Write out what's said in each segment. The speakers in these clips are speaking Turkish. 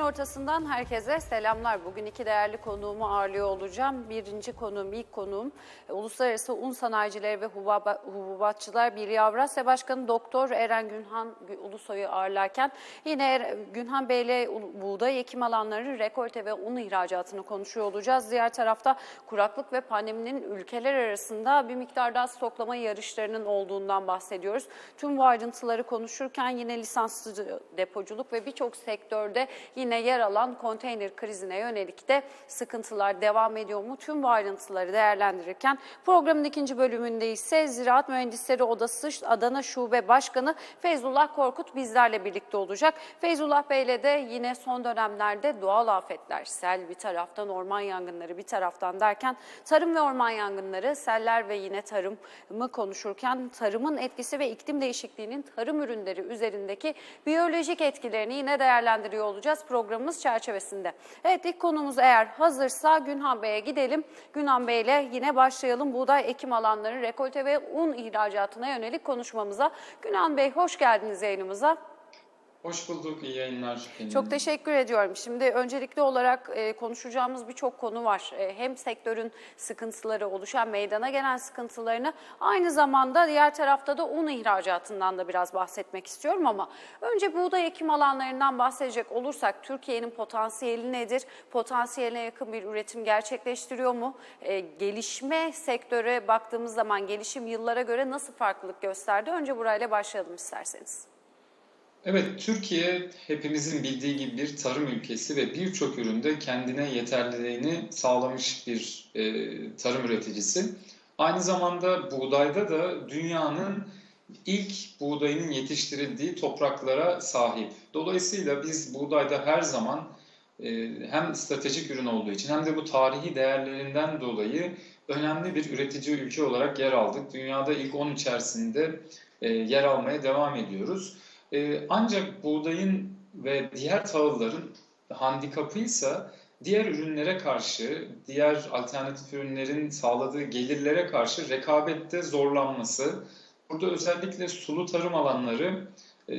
ortasından herkese selamlar. Bugün iki değerli konuğumu ağırlıyor olacağım. Birinci konuğum, ilk konuğum e, Uluslararası Un Sanayicileri ve Hububatçılar Birliği Avrasya Başkanı Doktor Eren Günhan Gü- Ulusoy'u ağırlarken yine Er- Günhan Bey ile ul- buğday ekim alanları, rekolte ve un ihracatını konuşuyor olacağız. Diğer tarafta kuraklık ve pandeminin ülkeler arasında bir miktar daha stoklama yarışlarının olduğundan bahsediyoruz. Tüm bu ayrıntıları konuşurken yine lisanslı depoculuk ve birçok sektörde yine yer alan konteyner krizine yönelik de sıkıntılar devam ediyor mu? Tüm bu ayrıntıları değerlendirirken programın ikinci bölümünde ise Ziraat Mühendisleri Odası Adana Şube Başkanı Feyzullah Korkut bizlerle birlikte olacak. Feyzullah Bey'le de yine son dönemlerde doğal afetler, sel bir taraftan, orman yangınları bir taraftan derken tarım ve orman yangınları, seller ve yine tarımı konuşurken tarımın etkisi ve iklim değişikliğinin tarım ürünleri üzerindeki biyolojik etkilerini yine değerlendiriyor olacağız programımız çerçevesinde. Evet ilk konumuz eğer hazırsa Günhan Bey'e gidelim. Günhan Bey'le yine başlayalım. Buğday ekim alanları, rekolte ve un ihracatına yönelik konuşmamıza. Günhan Bey hoş geldiniz yayınımıza. Hoş bulduk, iyi yayınlar. Çok teşekkür ediyorum. Şimdi öncelikli olarak e, konuşacağımız birçok konu var. E, hem sektörün sıkıntıları, oluşan meydana gelen sıkıntılarını aynı zamanda diğer tarafta da un ihracatından da biraz bahsetmek istiyorum ama önce buğday ekim alanlarından bahsedecek olursak Türkiye'nin potansiyeli nedir? Potansiyeline yakın bir üretim gerçekleştiriyor mu? E, gelişme sektöre baktığımız zaman gelişim yıllara göre nasıl farklılık gösterdi? Önce burayla başlayalım isterseniz. Evet, Türkiye hepimizin bildiği gibi bir tarım ülkesi ve birçok üründe kendine yeterliliğini sağlamış bir e, tarım üreticisi. Aynı zamanda buğdayda da dünyanın ilk buğdayının yetiştirildiği topraklara sahip. Dolayısıyla biz buğdayda her zaman e, hem stratejik ürün olduğu için hem de bu tarihi değerlerinden dolayı önemli bir üretici ülke olarak yer aldık. Dünyada ilk 10 içerisinde e, yer almaya devam ediyoruz. Ee, ancak buğdayın ve diğer tahılların handikapıysa diğer ürünlere karşı, diğer alternatif ürünlerin sağladığı gelirlere karşı rekabette zorlanması. Burada özellikle sulu tarım alanları, e,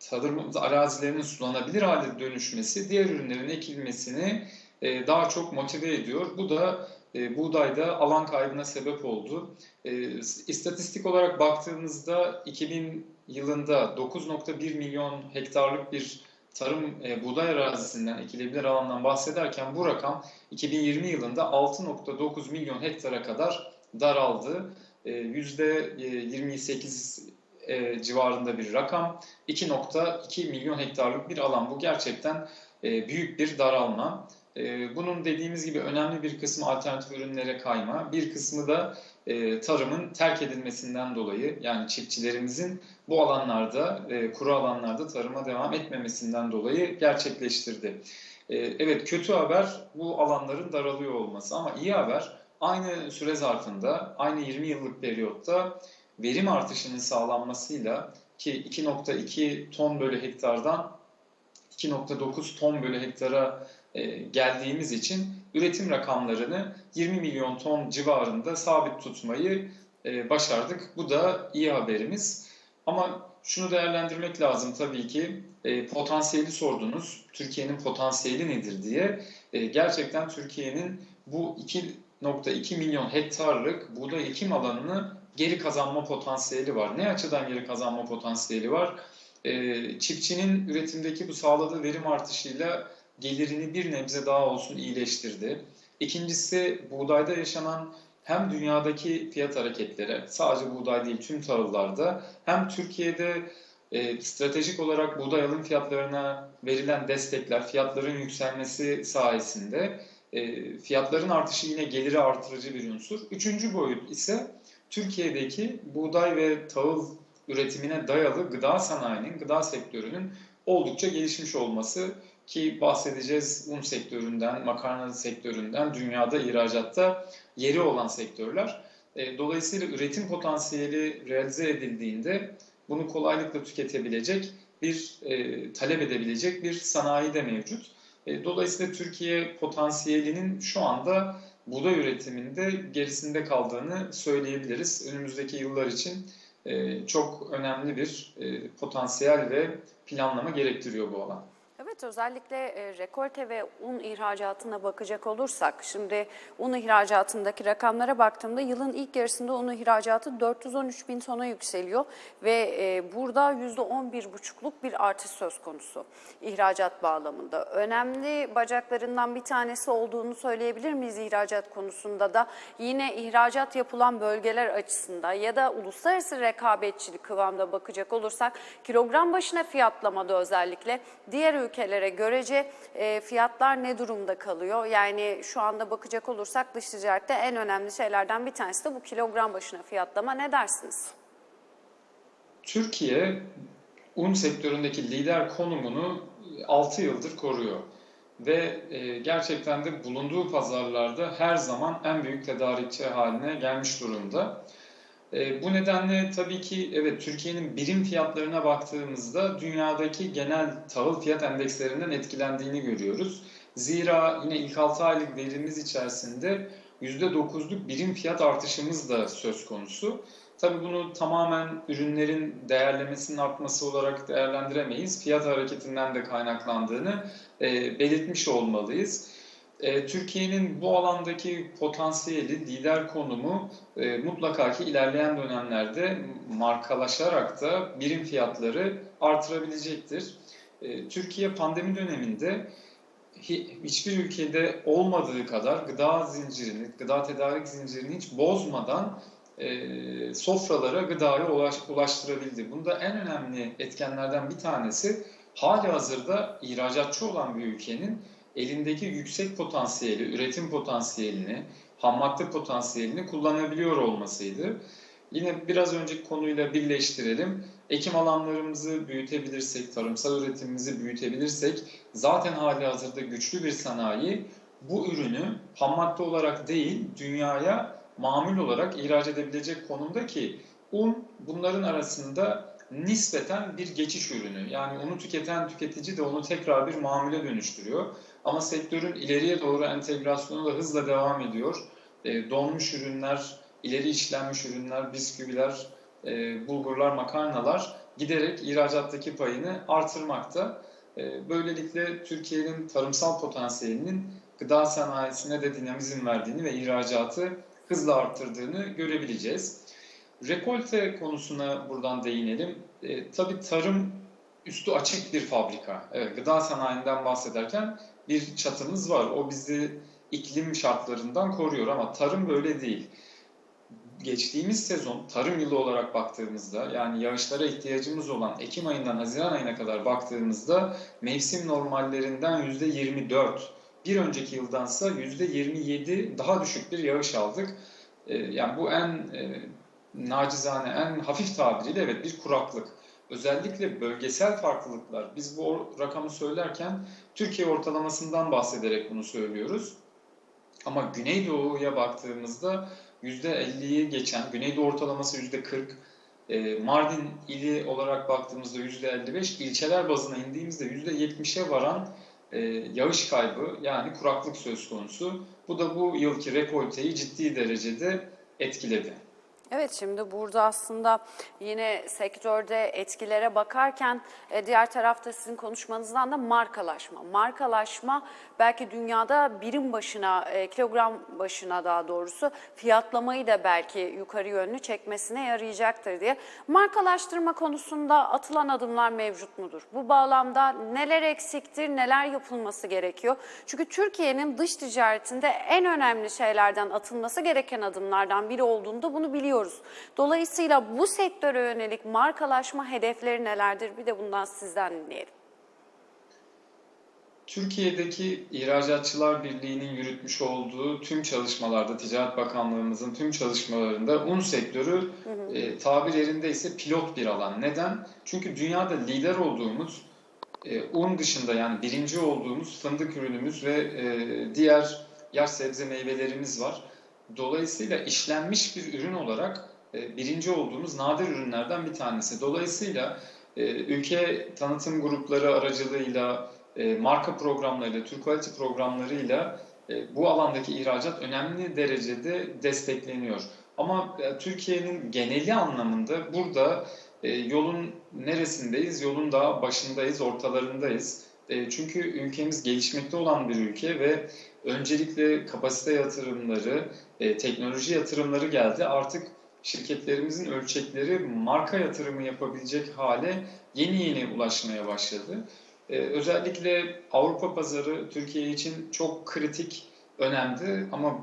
tarım arazilerinin sulanabilir hale dönüşmesi, diğer ürünlerin ekilmesini e, daha çok motive ediyor. Bu da e, buğdayda alan kaybına sebep oldu. E, istatistik olarak baktığımızda 2000 yılında 9.1 milyon hektarlık bir tarım e, buğday arazisinden ekilebilir alandan bahsederken bu rakam 2020 yılında 6.9 milyon hektara kadar daraldı. E, %28 e, civarında bir rakam. 2.2 milyon hektarlık bir alan. Bu gerçekten e, büyük bir daralma. E, bunun dediğimiz gibi önemli bir kısmı alternatif ürünlere kayma, bir kısmı da e, tarımın terk edilmesinden dolayı yani çiftçilerimizin bu alanlarda, e, kuru alanlarda tarıma devam etmemesinden dolayı gerçekleştirdi. E, evet kötü haber bu alanların daralıyor olması ama iyi haber aynı süre zarfında, aynı 20 yıllık periyotta verim artışının sağlanmasıyla ki 2.2 ton bölü hektardan 2.9 ton bölü hektara e, geldiğimiz için üretim rakamlarını 20 milyon ton civarında sabit tutmayı e, başardık. Bu da iyi haberimiz. Ama şunu değerlendirmek lazım tabii ki e, potansiyeli sordunuz. Türkiye'nin potansiyeli nedir diye. gerçekten Türkiye'nin bu 2.2 milyon hektarlık buğday ekim alanını geri kazanma potansiyeli var. Ne açıdan geri kazanma potansiyeli var? çiftçinin üretimdeki bu sağladığı verim artışıyla gelirini bir nebze daha olsun iyileştirdi. İkincisi buğdayda yaşanan hem dünyadaki fiyat hareketleri, sadece buğday değil tüm tahıllarda, hem Türkiye'de e, stratejik olarak buğday alım fiyatlarına verilen destekler, fiyatların yükselmesi sayesinde e, fiyatların artışı yine geliri artırıcı bir unsur. Üçüncü boyut ise Türkiye'deki buğday ve tahıl üretimine dayalı gıda sanayinin, gıda sektörünün oldukça gelişmiş olması ki bahsedeceğiz un sektöründen, makarna sektöründen, dünyada ihracatta yeri olan sektörler. E, dolayısıyla üretim potansiyeli realize edildiğinde bunu kolaylıkla tüketebilecek bir, e, talep edebilecek bir sanayi de mevcut. E, dolayısıyla Türkiye potansiyelinin şu anda buğday üretiminde gerisinde kaldığını söyleyebiliriz. Önümüzdeki yıllar için çok önemli bir potansiyel ve planlama gerektiriyor bu alan. Özellikle e, rekolte ve un ihracatına bakacak olursak şimdi un ihracatındaki rakamlara baktığımda yılın ilk yarısında un ihracatı 413 bin tona yükseliyor ve e, burada %11,5'luk bir artış söz konusu ihracat bağlamında. Önemli bacaklarından bir tanesi olduğunu söyleyebilir miyiz ihracat konusunda da yine ihracat yapılan bölgeler açısından ya da uluslararası rekabetçilik kıvamda bakacak olursak kilogram başına fiyatlamada özellikle diğer ülkelere görece e, fiyatlar ne durumda kalıyor? Yani şu anda bakacak olursak dış ticarette en önemli şeylerden bir tanesi de bu kilogram başına fiyatlama. Ne dersiniz? Türkiye un sektöründeki lider konumunu 6 yıldır koruyor. Ve e, gerçekten de bulunduğu pazarlarda her zaman en büyük tedarikçi haline gelmiş durumda. E, bu nedenle tabii ki evet Türkiye'nin birim fiyatlarına baktığımızda dünyadaki genel tahıl fiyat endekslerinden etkilendiğini görüyoruz. Zira yine ilk 6 aylık verimiz içerisinde %9'luk birim fiyat artışımız da söz konusu. Tabii bunu tamamen ürünlerin değerlemesinin artması olarak değerlendiremeyiz. Fiyat hareketinden de kaynaklandığını e, belirtmiş olmalıyız. E, Türkiye'nin bu alandaki potansiyeli, lider konumu e, mutlaka ki ilerleyen dönemlerde markalaşarak da birim fiyatları artırabilecektir. E, Türkiye pandemi döneminde hiçbir ülkede olmadığı kadar gıda zincirini, gıda tedarik zincirini hiç bozmadan e, sofralara gıdayı ulaş, ulaştırabildi. Bunda en önemli etkenlerden bir tanesi hali hazırda ihracatçı olan bir ülkenin elindeki yüksek potansiyeli, üretim potansiyelini, ham madde potansiyelini kullanabiliyor olmasıydı. Yine biraz önceki konuyla birleştirelim. Ekim alanlarımızı büyütebilirsek, tarımsal üretimimizi büyütebilirsek zaten hali hazırda güçlü bir sanayi bu ürünü ham madde olarak değil dünyaya mamul olarak ihraç edebilecek konumda ki un bunların arasında nispeten bir geçiş ürünü. Yani onu tüketen tüketici de onu tekrar bir mamule dönüştürüyor. Ama sektörün ileriye doğru entegrasyonu da hızla devam ediyor. E, donmuş ürünler, ileri işlenmiş ürünler, bisküviler, e, bulgurlar, makarnalar giderek ihracattaki payını artırmakta. E, böylelikle Türkiye'nin tarımsal potansiyelinin gıda sanayisine de dinamizm verdiğini ve ihracatı hızla arttırdığını görebileceğiz. Rekolte konusuna buradan değinelim. E, tabii tarım üstü açık bir fabrika. Evet, gıda sanayinden bahsederken bir çatımız var. O bizi iklim şartlarından koruyor ama tarım böyle değil. Geçtiğimiz sezon tarım yılı olarak baktığımızda yani yağışlara ihtiyacımız olan Ekim ayından Haziran ayına kadar baktığımızda mevsim normallerinden %24, bir önceki yıldansa %27 daha düşük bir yağış aldık. E, yani bu en e, nacizane, en hafif tabiriyle evet bir kuraklık. Özellikle bölgesel farklılıklar. Biz bu rakamı söylerken Türkiye ortalamasından bahsederek bunu söylüyoruz. Ama Güneydoğu'ya baktığımızda %50'yi geçen, Güneydoğu ortalaması %40, e, Mardin ili olarak baktığımızda %55, ilçeler bazına indiğimizde %70'e varan e, yağış kaybı yani kuraklık söz konusu. Bu da bu yılki rekolteyi ciddi derecede etkiledi. Evet şimdi burada aslında yine sektörde etkilere bakarken e, diğer tarafta sizin konuşmanızdan da markalaşma. Markalaşma belki dünyada birim başına, e, kilogram başına daha doğrusu fiyatlamayı da belki yukarı yönlü çekmesine yarayacaktır diye. Markalaştırma konusunda atılan adımlar mevcut mudur? Bu bağlamda neler eksiktir, neler yapılması gerekiyor? Çünkü Türkiye'nin dış ticaretinde en önemli şeylerden atılması gereken adımlardan biri olduğunda bunu biliyoruz biliyoruz. Dolayısıyla bu sektöre yönelik markalaşma hedefleri nelerdir? Bir de bundan sizden dinleyelim. Türkiye'deki İhracatçılar Birliği'nin yürütmüş olduğu tüm çalışmalarda, Ticaret Bakanlığımızın tüm çalışmalarında un sektörü hı hı. E, tabir yerinde ise pilot bir alan. Neden? Çünkü dünyada lider olduğumuz e, un dışında yani birinci olduğumuz fındık ürünümüz ve e, diğer yaş sebze meyvelerimiz var. Dolayısıyla işlenmiş bir ürün olarak e, birinci olduğumuz nadir ürünlerden bir tanesi. Dolayısıyla e, ülke tanıtım grupları aracılığıyla, e, marka programlarıyla, Türk Quality programlarıyla bu alandaki ihracat önemli derecede destekleniyor. Ama Türkiye'nin geneli anlamında burada yolun neresindeyiz? Yolun daha başındayız, ortalarındayız. Çünkü ülkemiz gelişmekte olan bir ülke ve öncelikle kapasite yatırımları, e, teknoloji yatırımları geldi. Artık şirketlerimizin ölçekleri marka yatırımı yapabilecek hale yeni yeni ulaşmaya başladı. E, özellikle Avrupa pazarı Türkiye için çok kritik, önemli ama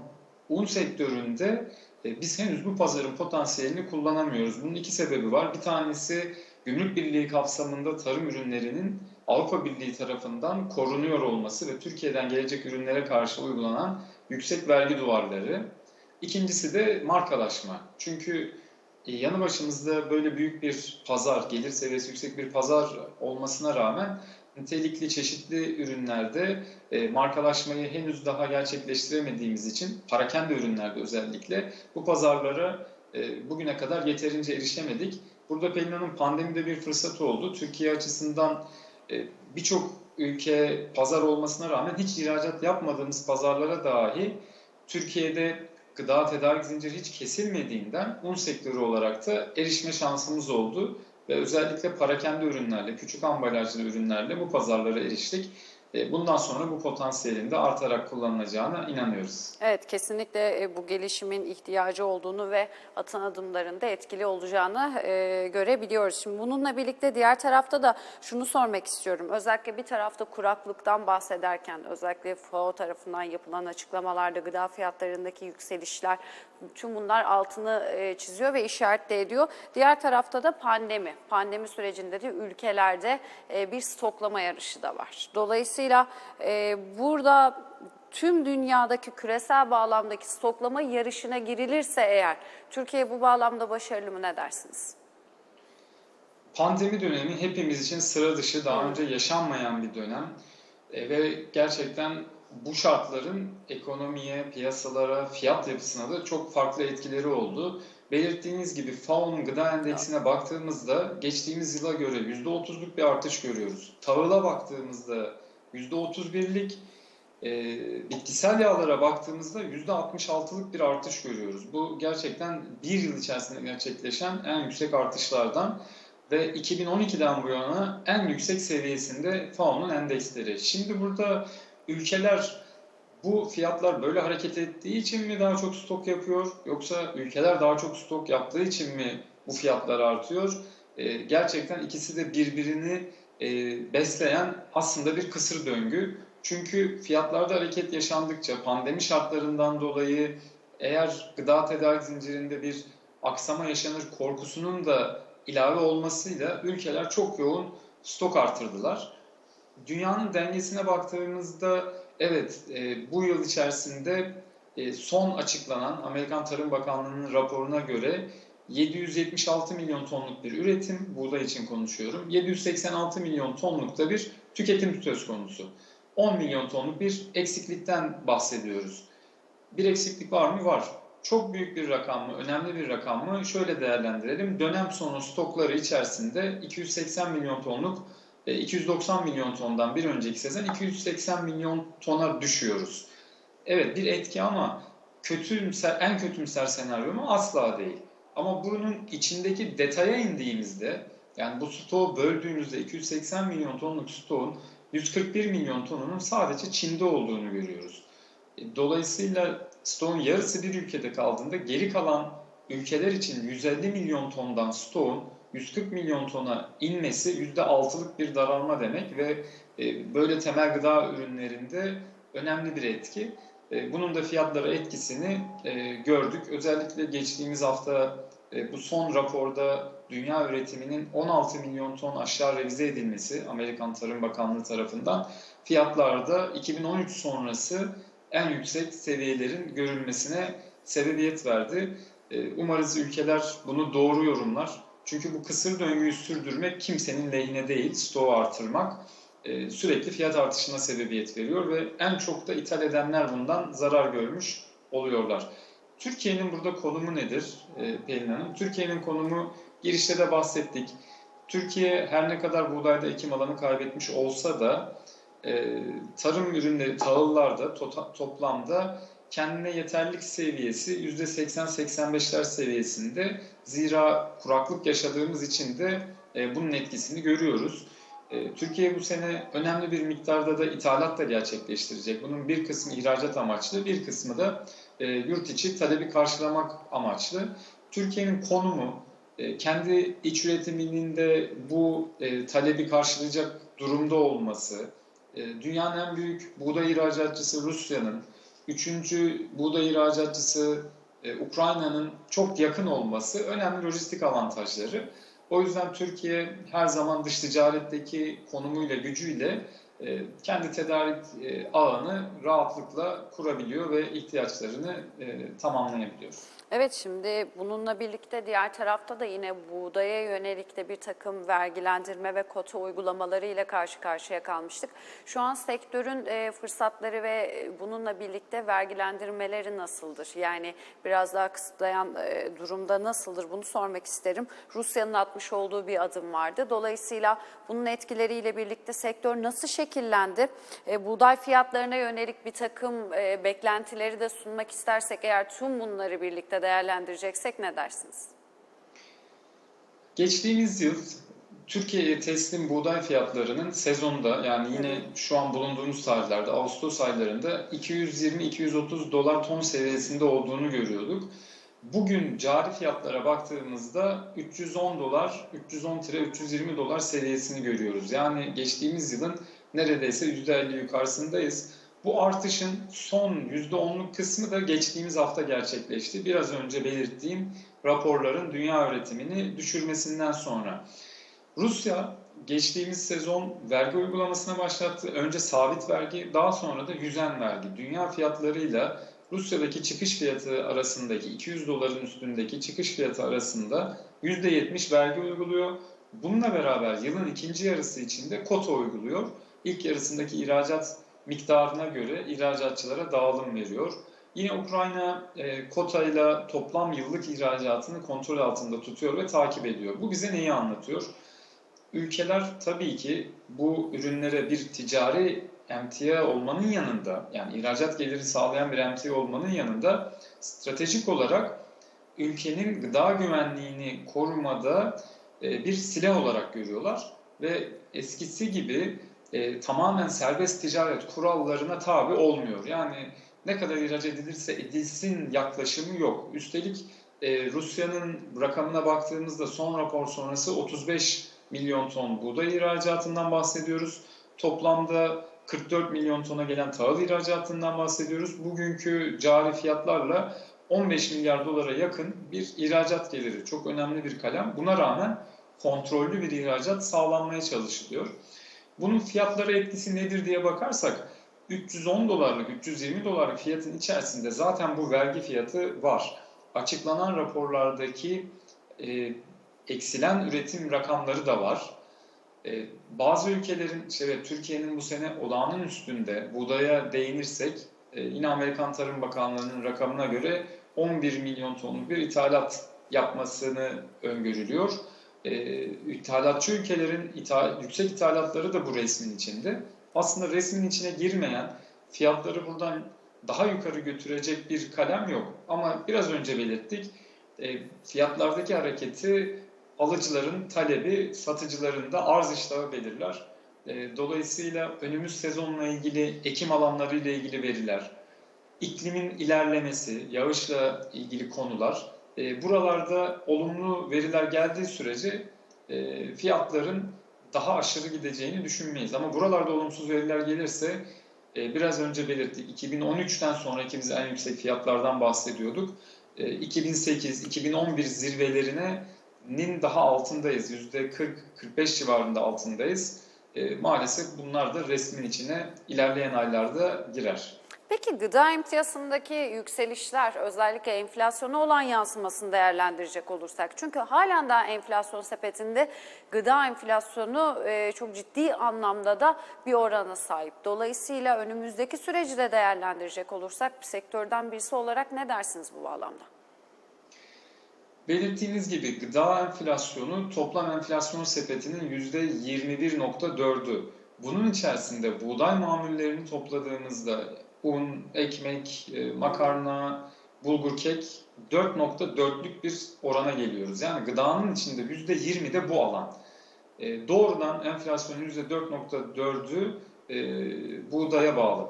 un sektöründe e, biz henüz bu pazarın potansiyelini kullanamıyoruz. Bunun iki sebebi var. Bir tanesi Gümrük Birliği kapsamında tarım ürünlerinin Avrupa Birliği tarafından korunuyor olması ve Türkiye'den gelecek ürünlere karşı uygulanan yüksek vergi duvarları. İkincisi de markalaşma. Çünkü e, yanı başımızda böyle büyük bir pazar, gelir seviyesi yüksek bir pazar olmasına rağmen nitelikli çeşitli ürünlerde e, markalaşmayı henüz daha gerçekleştiremediğimiz için parakende ürünlerde özellikle bu pazarlara e, bugüne kadar yeterince erişemedik. Burada Pelin Hanım pandemide bir fırsat oldu. Türkiye açısından birçok ülke pazar olmasına rağmen hiç ihracat yapmadığımız pazarlara dahi Türkiye'de gıda tedarik zinciri hiç kesilmediğinden un sektörü olarak da erişme şansımız oldu. Ve özellikle parakende ürünlerle, küçük ambalajlı ürünlerle bu pazarlara eriştik. E, Bundan sonra bu potansiyelin de artarak kullanılacağına inanıyoruz. Evet kesinlikle e, bu gelişimin ihtiyacı olduğunu ve atın adımlarında etkili olacağını e, görebiliyoruz. Şimdi bununla birlikte diğer tarafta da şunu sormak istiyorum. Özellikle bir tarafta kuraklıktan bahsederken özellikle FAO tarafından yapılan açıklamalarda gıda fiyatlarındaki yükselişler tüm bunlar altını e, çiziyor ve işaret de ediyor. Diğer tarafta da pandemi. Pandemi sürecinde de ülkelerde e, bir stoklama yarışı da var. Dolayısıyla e, burada tüm dünyadaki küresel bağlamdaki stoklama yarışına girilirse eğer Türkiye bu bağlamda başarılı mı ne dersiniz? Pandemi dönemi hepimiz için sıra dışı, daha önce yaşanmayan bir dönem E, ve gerçekten bu şartların ekonomiye, piyasalara, fiyat yapısına da çok farklı etkileri oldu. Belirttiğiniz gibi FAO'nun gıda endeksine baktığımızda geçtiğimiz yıla göre %30'luk bir artış görüyoruz. Tahıla baktığımızda %31'lik, e, bitkisel yağlara baktığımızda %66'lık bir artış görüyoruz. Bu gerçekten bir yıl içerisinde gerçekleşen en yüksek artışlardan ve 2012'den bu yana en yüksek seviyesinde FAO'nun endeksleri. Şimdi burada ülkeler bu fiyatlar böyle hareket ettiği için mi daha çok stok yapıyor yoksa ülkeler daha çok stok yaptığı için mi bu fiyatlar artıyor? Ee, gerçekten ikisi de birbirini e, besleyen aslında bir kısır döngü. Çünkü fiyatlarda hareket yaşandıkça pandemi şartlarından dolayı eğer gıda tedarik zincirinde bir aksama yaşanır korkusunun da ilave olmasıyla ülkeler çok yoğun stok artırdılar. Dünyanın dengesine baktığımızda evet e, bu yıl içerisinde e, son açıklanan Amerikan Tarım Bakanlığı'nın raporuna göre 776 milyon tonluk bir üretim, buğday için konuşuyorum, 786 milyon tonluk da bir tüketim söz konusu. 10 milyon tonluk bir eksiklikten bahsediyoruz. Bir eksiklik var mı? Var. Çok büyük bir rakam mı? Önemli bir rakam mı? Şöyle değerlendirelim. Dönem sonu stokları içerisinde 280 milyon tonluk 290 milyon tondan bir önceki sezon 280 milyon tona düşüyoruz. Evet bir etki ama kötümser, en kötümser senaryo mu? Asla değil. Ama bunun içindeki detaya indiğimizde yani bu stoğu böldüğünüzde 280 milyon tonluk stoğun 141 milyon tonunun sadece Çin'de olduğunu görüyoruz. E, Dolayısıyla stoğun yarısı bir ülkede kaldığında geri kalan ülkeler için 150 milyon tondan stoğun 140 milyon tona inmesi %6'lık bir daralma demek ve e, böyle temel gıda ürünlerinde önemli bir etki. E, Bunun da fiyatlara etkisini e, gördük. Özellikle geçtiğimiz hafta bu son raporda dünya üretiminin 16 milyon ton aşağı revize edilmesi Amerikan Tarım Bakanlığı tarafından fiyatlarda 2013 sonrası en yüksek seviyelerin görülmesine sebebiyet verdi. Umarız ülkeler bunu doğru yorumlar. Çünkü bu kısır döngüyü sürdürmek kimsenin lehine değil, stoğu artırmak e, sürekli fiyat artışına sebebiyet veriyor ve en çok da ithal edenler bundan zarar görmüş oluyorlar. Türkiye'nin burada konumu nedir e, Pelin Hanım? Türkiye'nin konumu girişte de bahsettik. Türkiye her ne kadar buğdayda ekim alanı kaybetmiş olsa da e, tarım ürünleri tahıllarda to toplamda kendine yeterlik seviyesi %80-85'ler seviyesinde. Zira kuraklık yaşadığımız için de e, bunun etkisini görüyoruz. E, Türkiye bu sene önemli bir miktarda da ithalat da gerçekleştirecek. Bunun bir kısmı ihracat amaçlı, bir kısmı da e, yurt içi talebi karşılamak amaçlı. Türkiye'nin konumu, e, kendi iç üretiminin de bu e, talebi karşılayacak durumda olması, e, dünyanın en büyük buğday ihracatçısı Rusya'nın, üçüncü buğday ihracatçısı e, Ukrayna'nın çok yakın olması önemli lojistik avantajları. O yüzden Türkiye her zaman dış ticaretteki konumuyla, gücüyle kendi tedarik e, ağını rahatlıkla kurabiliyor ve ihtiyaçlarını e, tamamlayabiliyor. Evet şimdi bununla birlikte diğer tarafta da yine buğdaya yönelik de bir takım vergilendirme ve kota uygulamaları ile karşı karşıya kalmıştık. Şu an sektörün e, fırsatları ve e, bununla birlikte vergilendirmeleri nasıldır? Yani biraz daha kısıtlayan e, durumda nasıldır bunu sormak isterim. Rusya'nın atmış olduğu bir adım vardı. Dolayısıyla bunun etkileriyle birlikte sektör nasıl şekillendi? E, buğday fiyatlarına yönelik bir takım e, beklentileri de sunmak istersek eğer tüm bunları birlikte değerlendireceksek ne dersiniz? Geçtiğimiz yıl Türkiye'ye teslim buğday fiyatlarının sezonda yani yine şu an bulunduğumuz tarihlerde Ağustos aylarında 220-230 dolar ton seviyesinde olduğunu görüyorduk. Bugün cari fiyatlara baktığımızda 310 dolar, 310-320 dolar seviyesini görüyoruz. Yani geçtiğimiz yılın neredeyse %50 yukarısındayız. Bu artışın son %10'luk kısmı da geçtiğimiz hafta gerçekleşti. Biraz önce belirttiğim raporların dünya üretimini düşürmesinden sonra. Rusya geçtiğimiz sezon vergi uygulamasına başlattı. Önce sabit vergi, daha sonra da yüzen vergi. Dünya fiyatlarıyla Rusya'daki çıkış fiyatı arasındaki 200 doların üstündeki çıkış fiyatı arasında %70 vergi uyguluyor. Bununla beraber yılın ikinci yarısı içinde kota uyguluyor. İlk yarısındaki ihracat miktarına göre ihracatçılara dağılım veriyor. Yine Ukrayna e, kotayla toplam yıllık ihracatını kontrol altında tutuyor ve takip ediyor. Bu bize neyi anlatıyor? Ülkeler tabii ki bu ürünlere bir ticari emtia olmanın yanında, yani ihracat geliri sağlayan bir emtia olmanın yanında stratejik olarak ülkenin gıda güvenliğini korumada e, bir silah olarak görüyorlar ve eskisi gibi e, tamamen serbest ticaret kurallarına tabi olmuyor. Yani ne kadar ihraç edilirse edilsin yaklaşımı yok. Üstelik e, Rusya'nın rakamına baktığımızda son rapor sonrası 35 milyon ton buğday ihracatından bahsediyoruz. Toplamda 44 milyon tona gelen tahıl ihracatından bahsediyoruz. Bugünkü cari fiyatlarla 15 milyar dolara yakın bir ihracat geliri. Çok önemli bir kalem. Buna rağmen kontrollü bir ihracat sağlanmaya çalışılıyor. Bunun fiyatlara etkisi nedir diye bakarsak 310 dolarlık, 320 dolarlık fiyatın içerisinde zaten bu vergi fiyatı var. Açıklanan raporlardaki e, eksilen üretim rakamları da var. E, bazı ülkelerin, şey, Türkiye'nin bu sene olağanın üstünde buğdaya değinirsek e, yine Amerikan Tarım Bakanlığı'nın rakamına göre 11 milyon tonluk bir ithalat yapmasını öngörülüyor. E, ithalatçı ülkelerin ithal, yüksek ithalatları da bu resmin içinde. Aslında resmin içine girmeyen, fiyatları buradan daha yukarı götürecek bir kalem yok. Ama biraz önce belirttik, e, fiyatlardaki hareketi alıcıların talebi, satıcıların da arz iştahı belirler. E, dolayısıyla önümüz sezonla ilgili, ekim alanları ile ilgili veriler, iklimin ilerlemesi, yağışla ilgili konular, e, buralarda olumlu veriler geldiği sürece e, fiyatların daha aşırı gideceğini düşünmeyiz. Ama buralarda olumsuz veriler gelirse e, biraz önce belirttik 2013'ten sonraki biz en yüksek fiyatlardan bahsediyorduk. 2008-2011 zirvelerinin daha altındayız. %40-45 civarında altındayız. Maalesef bunlar da resmin içine ilerleyen aylarda girer. Peki gıda emtiyasındaki yükselişler özellikle enflasyona olan yansımasını değerlendirecek olursak. Çünkü halen daha enflasyon sepetinde gıda enflasyonu e, çok ciddi anlamda da bir orana sahip. Dolayısıyla önümüzdeki süreci de değerlendirecek olursak sektörden birisi olarak ne dersiniz bu bağlamda? Belirttiğiniz gibi gıda enflasyonu toplam enflasyon sepetinin %21.4'ü. Bunun içerisinde buğday mamullerini topladığımızda un, ekmek, e, makarna, bulgur, kek 4.4'lük bir orana geliyoruz. Yani gıdanın içinde %20 de bu alan. E, doğrudan enflasyonun %4.4'ü e, buğdaya bağlı.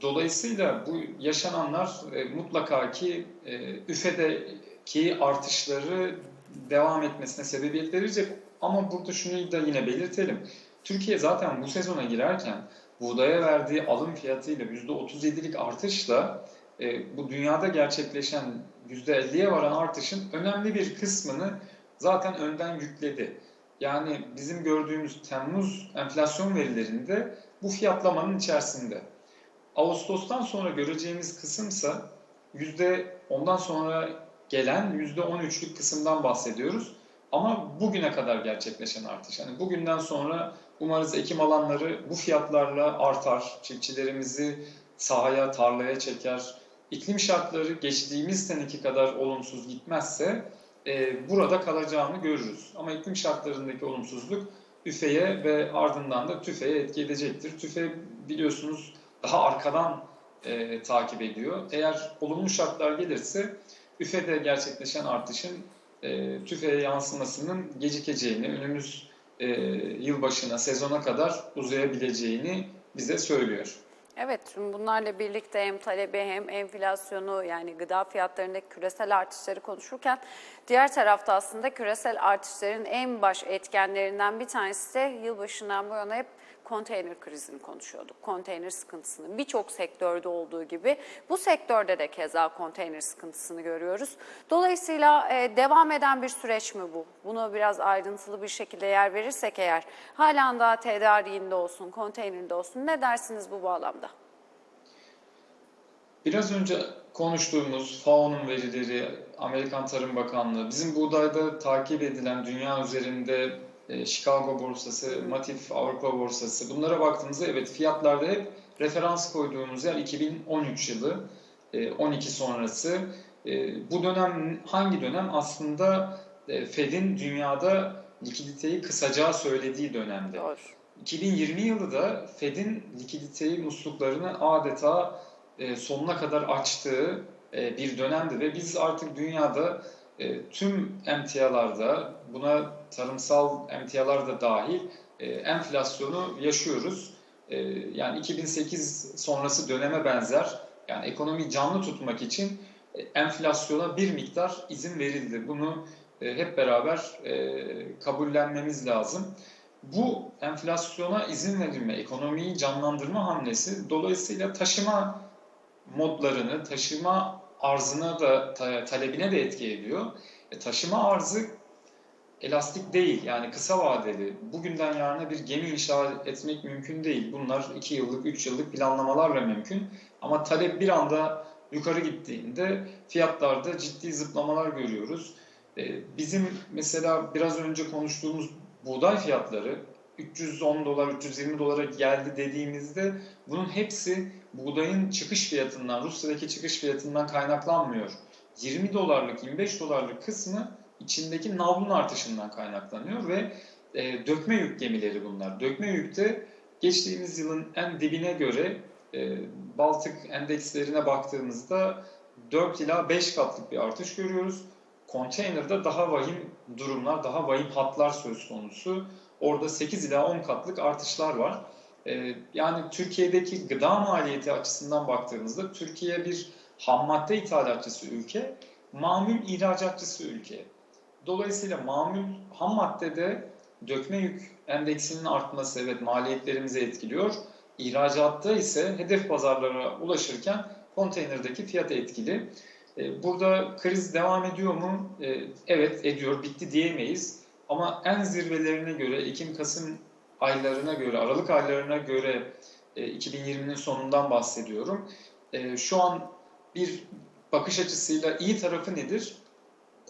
Dolayısıyla bu yaşananlar e, mutlaka ki e, üfedeki artışları devam etmesine sebebiyet verecek. Ama burada şunu da yine belirtelim. Türkiye zaten bu sezona girerken buğdaya verdiği alım fiyatıyla %37'lik artışla e, bu dünyada gerçekleşen %50'ye varan artışın önemli bir kısmını zaten önden yükledi. Yani bizim gördüğümüz Temmuz enflasyon verilerinde bu fiyatlamanın içerisinde. Ağustos'tan sonra göreceğimiz kısımsa yüzde ondan sonra gelen yüzde 13'lük kısımdan bahsediyoruz. Ama bugüne kadar gerçekleşen artış. Yani bugünden sonra umarız ekim alanları bu fiyatlarla artar. Çiftçilerimizi sahaya, tarlaya çeker. İklim şartları geçtiğimiz seneki kadar olumsuz gitmezse e, burada kalacağını görürüz. Ama iklim şartlarındaki olumsuzluk üfeye ve ardından da tüfeğe etki edecektir. Tüfe biliyorsunuz daha arkadan e, takip ediyor. Eğer olumlu şartlar gelirse üfede gerçekleşen artışın e, tüfeğe yansımasının gecikeceğini, önümüz e, yılbaşına, sezona kadar uzayabileceğini bize söylüyor. Evet, tüm bunlarla birlikte hem talebi hem enflasyonu yani gıda fiyatlarındaki küresel artışları konuşurken diğer tarafta aslında küresel artışların en baş etkenlerinden bir tanesi de yılbaşından bu yana hep konteyner krizini konuşuyorduk. Konteyner sıkıntısını birçok sektörde olduğu gibi bu sektörde de keza konteyner sıkıntısını görüyoruz. Dolayısıyla e, devam eden bir süreç mi bu? Bunu biraz ayrıntılı bir şekilde yer verirsek eğer halen daha tedariğinde olsun, konteynerinde olsun ne dersiniz bu bağlamda? Biraz önce konuştuğumuz FAO'nun verileri, Amerikan Tarım Bakanlığı, bizim buğdayda takip edilen dünya üzerinde e, Chicago borsası, Matif Avrupa borsası bunlara baktığımızda evet fiyatlarda hep referans koyduğumuz yer 2013 yılı, 12 sonrası. E, bu dönem hangi dönem? Aslında e, Fed'in dünyada likiditeyi kısacağı söylediği dönemde. Doğru. 2020 yılı da Fed'in likiditeyi musluklarını adeta sonuna kadar açtığı bir dönemdi ve biz artık dünyada tüm emtialarda buna tarımsal emtialar da dahil enflasyonu yaşıyoruz. Yani 2008 sonrası döneme benzer yani ekonomiyi canlı tutmak için enflasyona bir miktar izin verildi. Bunu hep beraber kabullenmemiz lazım. Bu enflasyona izin verilme, ekonomiyi canlandırma hamlesi dolayısıyla taşıma modlarını, taşıma arzına da talebine de etki ediyor. E, taşıma arzı elastik değil yani kısa vadeli. Bugünden yarına bir gemi inşa etmek mümkün değil. Bunlar 2 yıllık, 3 yıllık planlamalarla mümkün. Ama talep bir anda yukarı gittiğinde fiyatlarda ciddi zıplamalar görüyoruz. E, bizim mesela biraz önce konuştuğumuz buğday fiyatları 310 dolar, 320 dolara geldi dediğimizde bunun hepsi buğdayın çıkış fiyatından, Rusya'daki çıkış fiyatından kaynaklanmıyor. 20 dolarlık, 25 dolarlık kısmı içindeki navlun artışından kaynaklanıyor ve e, dökme yük gemileri bunlar. Dökme yükte geçtiğimiz yılın en dibine göre e, Baltık endekslerine baktığımızda 4 ila 5 katlık bir artış görüyoruz. Konteynerda daha vahim durumlar, daha vahim hatlar söz konusu. Orada 8 ila 10 katlık artışlar var. Ee, yani Türkiye'deki gıda maliyeti açısından baktığımızda Türkiye bir ham madde ithalatçısı ülke, mamul ihracatçısı ülke. Dolayısıyla mamul ham maddede dökme yük endeksinin artması evet maliyetlerimizi etkiliyor. İhracatta ise hedef pazarlara ulaşırken konteynerdeki fiyat etkili. Ee, burada kriz devam ediyor mu? Ee, evet ediyor, bitti diyemeyiz. Ama en zirvelerine göre Ekim-Kasım aylarına göre, Aralık aylarına göre 2020'nin sonundan bahsediyorum. E, şu an bir bakış açısıyla iyi tarafı nedir?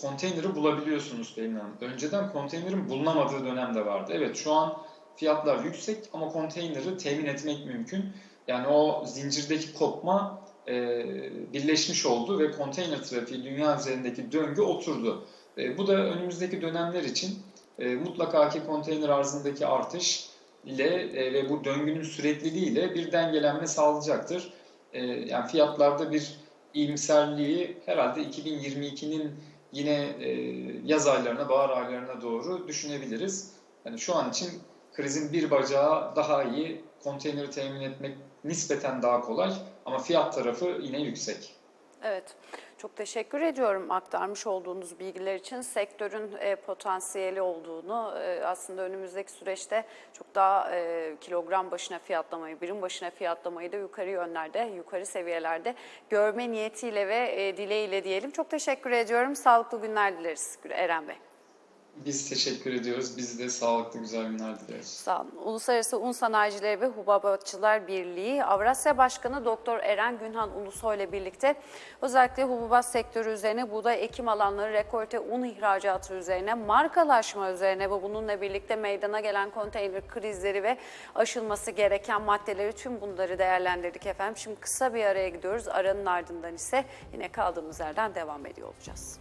Konteyneri bulabiliyorsunuz Pelin Hanım. Önceden konteynerin bulunamadığı dönem de vardı. Evet şu an fiyatlar yüksek ama konteyneri temin etmek mümkün. Yani o zincirdeki kopma e, birleşmiş oldu ve konteyner trafiği dünya üzerindeki döngü oturdu. E, bu da önümüzdeki dönemler için e, mutlaka ki konteyner arzındaki artış ile e, ve bu döngünün sürekliliği ile bir dengelenme sağlayacaktır. E, yani fiyatlarda bir iyimserliği herhalde 2022'nin yine e, yaz aylarına, bahar aylarına doğru düşünebiliriz. Yani şu an için krizin bir bacağı daha iyi, konteyneri temin etmek nispeten daha kolay ama fiyat tarafı yine yüksek. Evet, çok teşekkür ediyorum aktarmış olduğunuz bilgiler için. Sektörün e, potansiyeli olduğunu e, aslında önümüzdeki süreçte çok daha e, kilogram başına fiyatlamayı, birim başına fiyatlamayı da yukarı yönlerde, yukarı seviyelerde görme niyetiyle ve e, dileğiyle diyelim. Çok teşekkür ediyorum. Sağlıklı günler dileriz Eren Bey. Biz teşekkür ediyoruz. Biz de sağlıklı güzel günler diliyoruz. Sağ olun. Uluslararası Un Sanayicileri ve Hububatçılar Birliği Avrasya Başkanı Doktor Eren Günhan Ulusoy ile birlikte özellikle hububat sektörü üzerine buğday ekim alanları, rekolte un ihracatı üzerine, markalaşma üzerine ve bununla birlikte meydana gelen konteyner krizleri ve aşılması gereken maddeleri tüm bunları değerlendirdik efendim. Şimdi kısa bir araya gidiyoruz. Aranın ardından ise yine kaldığımız yerden devam ediyor olacağız.